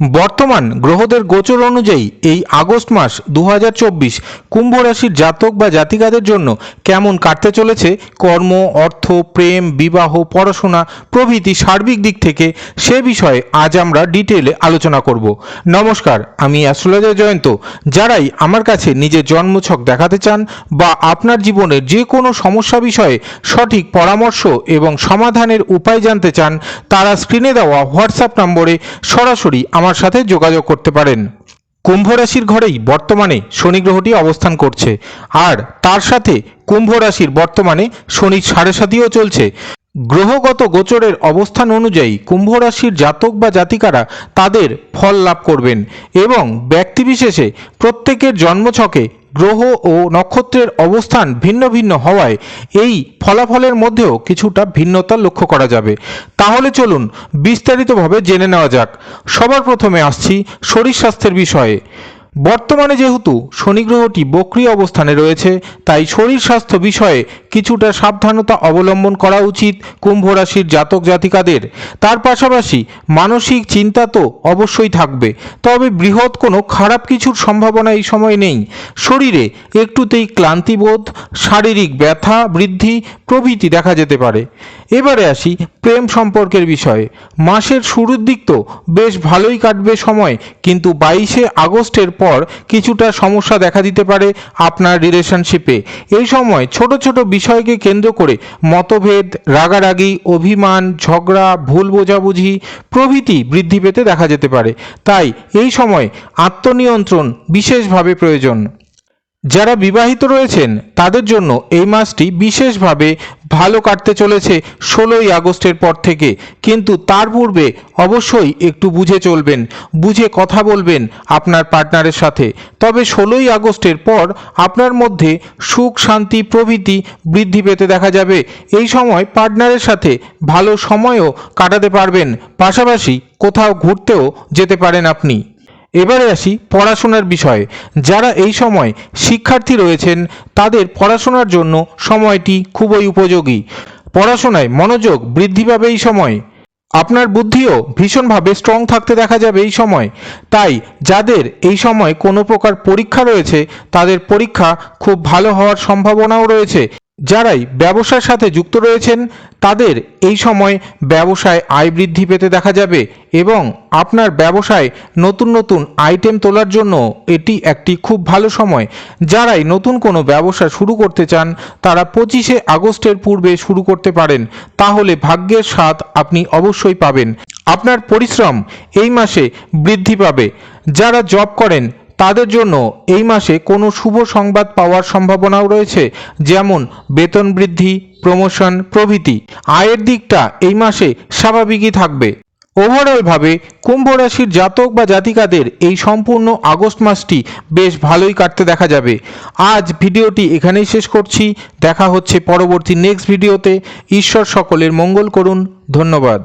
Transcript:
বর্তমান গ্রহদের গোচর অনুযায়ী এই আগস্ট মাস দু হাজার চব্বিশ কুম্ভ রাশির জাতক বা জাতিকাদের জন্য কেমন কাটতে চলেছে? কর্ম, অর্থ, প্রেম, বিবাহ, পড়াশোনা, প্রভৃতি সার্বিক দিক থেকে সে বিষয়ে আজ আমরা ডিটেলে আলোচনা করব। নমস্কার, আমি অ্যাস্ট্রোলজার জয়ন্ত। যারাই আমার কাছে নিজের জন্মছক দেখাতে চান বা আপনার জীবনের যে কোনো সমস্যা বিষয়ে সঠিক পরামর্শ এবং সমাধানের উপায় জানতে চান, তারা স্ক্রিনে দেওয়া হোয়াটসঅ্যাপ নম্বরে সরাসরি আমার সাথে যোগাযোগ করতে পারেন। কুম্ভ রাশির ঘরেই বর্তমানে শনি গ্রহটি অবস্থান করছে। আর তার সাথে কুম্ভ রাশির বর্তমানে শনি সাড়ে সাতিও চলছে। গ্রহগত গোচরের অবস্থান অনুযায়ী কুম্ভ রাশির জাতক বা জাতিকারা তাদের ফল লাভ করবেন এবং ব্যক্তিবিশেষে প্রত্যেকের জন্মছকে গ্রহ ও নক্ষত্রের অবস্থান ভিন্ন ভিন্ন হওয়ায় এই ফলাফলের মধ্যেও কিছুটা ভিন্নতা লক্ষ্য করা যাবে। তাহলে চলুন বিস্তারিতভাবে জেনে নেওয়া যাক। সবার প্রথমে আসছি শরীর স্বাস্থ্যের বিষয়ে। বর্তমানে যেহেতু শনি গ্রহটি বক্রিয় অবস্থানে রয়েছে, তাই শরীর স্বাস্থ্য বিষয়ে কিছুটা সাবধানতা অবলম্বন করা উচিত কুম্ভ রাশির জাতক জাতিকাদের। তার পাশাপাশি মানসিক চিন্তা তো অবশ্যই থাকবে। তবে বৃহৎ কোনো খারাপ কিছুর সম্ভাবনা এই সময় নেই। শরীরে একটুতেই ক্লান্তিবোধ, শারীরিক ব্যথা বৃদ্ধি, প্রভৃতি দেখা যেতে পারে। এবারে আসি প্রেম সম্পর্কের বিষয়ে। মাসের শুরুর দিক তো বেশ ভালোই কাটবে সময়, কিন্তু বাইশে আগস্টের পর কিছুটা সমস্যা দেখা দিতে পারে আপনার রিলেশনশিপে এই সময় ছোট ছোট বিষয়কে কেন্দ্র করে মতভেদ, রাগারাগি, অভিমান, ঝগড়া, ভুল বোঝাবুঝি প্রভৃতি বৃদ্ধি পেতে দেখা যেতে পারে। তাই এই সময় আত্মনিয়ন্ত্রণ বিশেষভাবে প্রয়োজন। যারা বিবাহিত রয়েছেন, তাদের জন্য এই মাসটি বিশেষভাবে ভালো কাটতে চলেছে ষোলোই আগস্টের পর থেকে। কিন্তু তার পূর্বে অবশ্যই একটু বুঝে চলবেন, বুঝে কথা বলবেন আপনার পার্টনারের সাথে। তবে ষোলোই আগস্টের পর আপনার মধ্যে সুখ, শান্তি, প্রভৃতি বৃদ্ধি পেতে দেখা যাবে। এই সময় পার্টনারের সাথে ভালো সময়ও কাটাতে পারবেন। পাশাপাশি কোথাও ঘুরতেও যেতে পারেন আপনি। এবারে আসি পড়াশোনার বিষয়ে। যারা এই সময় শিক্ষার্থী রয়েছেন, তাদের পড়াশোনার জন্য সময়টি খুবই উপযোগী। পড়াশোনায় মনোযোগ বৃদ্ধি পাবে এই সময়। আপনার বুদ্ধিও ভীষণভাবে স্ট্রং থাকতে দেখা যাবে এই সময়। তাই যাদের এই সময় কোনো প্রকার পরীক্ষা রয়েছে, তাদের পরীক্ষা খুব ভালো হওয়ার সম্ভাবনাও রয়েছে। যারাই ব্যবসার সাথে যুক্ত রয়েছেন, তাদের এই সময় ব্যবসায় আয় বৃদ্ধি পেতে দেখা যাবে এবং আপনার ব্যবসায় নতুন নতুন আইটেম তোলার জন্য এটি একটি খুব ভালো সময়। যারাই নতুন কোনো ব্যবসা শুরু করতে চান, তারা পঁচিশে আগস্টের পূর্বে শুরু করতে পারেন। তাহলে ভাগ্যের স্বাদ আপনি অবশ্যই পাবেন। আপনার পরিশ্রম এই মাসে বৃদ্ধি পাবে। যারা জব করেন তাদের জন্য এই মাসে কোনো শুভ সংবাদ পাওয়ার সম্ভাবনাও রয়েছে, যেমন বেতন বৃদ্ধি প্রমোশন প্রভৃতি। আয়ের দিকটা এই মাসে স্বাভাবিকই থাকবে। ওভারঅলভাবে কুম্ভ রাশির জাতক বা জাতিকাদের এই সম্পূর্ণ আগস্ট মাসটি বেশ ভালোই কাটতে দেখা যাবে। আজ ভিডিওটি এখানেই শেষ করছি। দেখা হচ্ছে পরবর্তী নেক্সট ভিডিওতে ঈশ্বর সকলের মঙ্গল করুন। ধন্যবাদ।